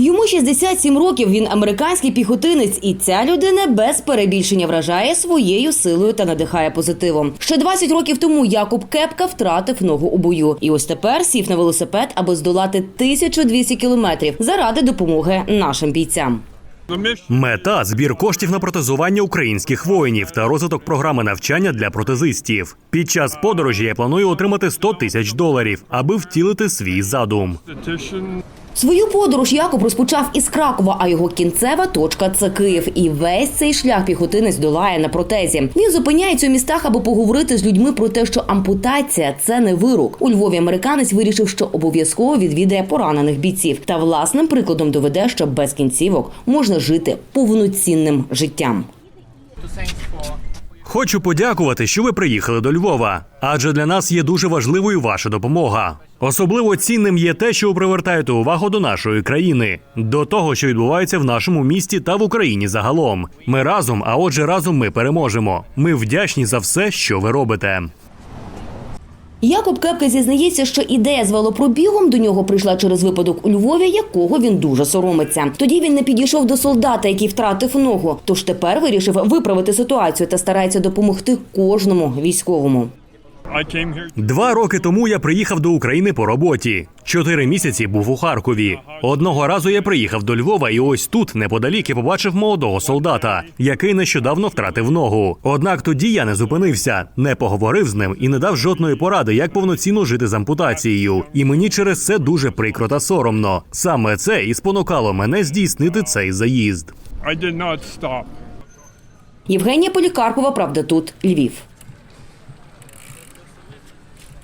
Йому 67 років. Він американський піхотинець, і ця людина без перебільшення вражає своєю силою та надихає позитивом. Ще 20 років тому Якуб Кепка втратив ногу у бою, і ось тепер сів на велосипед, аби здолати 1200 кілометрів заради допомоги нашим бійцям. Мета збір коштів на протезування українських воїнів та розвиток програми навчання для протезистів. Під час подорожі я планую отримати 100 тисяч доларів, аби втілити свій задум. Свою подорож Якоб розпочав із Кракова, а його кінцева точка це Київ. І весь цей шлях піхотинець долає на протезі. Він зупиняється у містах, аби поговорити з людьми про те, що ампутація це не вирок. У Львові американець вирішив, що обов'язково відвідає поранених бійців та власним прикладом доведе, що без кінцівок можна жити повноцінним життям. Хочу подякувати, що ви приїхали до Львова, адже для нас є дуже важливою ваша допомога. Особливо цінним є те, що ви привертаєте увагу до нашої країни, до того, що відбувається в нашому місті та в Україні загалом. Ми разом, а отже, разом ми переможемо. Ми вдячні за все, що ви робите. Якоб Кепка зізнається, що ідея з велопробігом до нього прийшла через випадок у Львові, якого він дуже соромиться. Тоді він не підійшов до солдата, який втратив ногу. Тож тепер вирішив виправити ситуацію та старається допомогти кожному військовому. Два роки тому я приїхав до України по роботі. Чотири місяці був у Харкові. Одного разу я приїхав до Львова, і ось тут, неподалік, я побачив молодого солдата, який нещодавно втратив ногу. Однак тоді я не зупинився, не поговорив з ним і не дав жодної поради, як повноцінно жити з ампутацією. І мені через це дуже прикро та соромно. Саме це і спонукало мене здійснити цей заїзд. Євгенія Полікарпова, правда, тут Львів.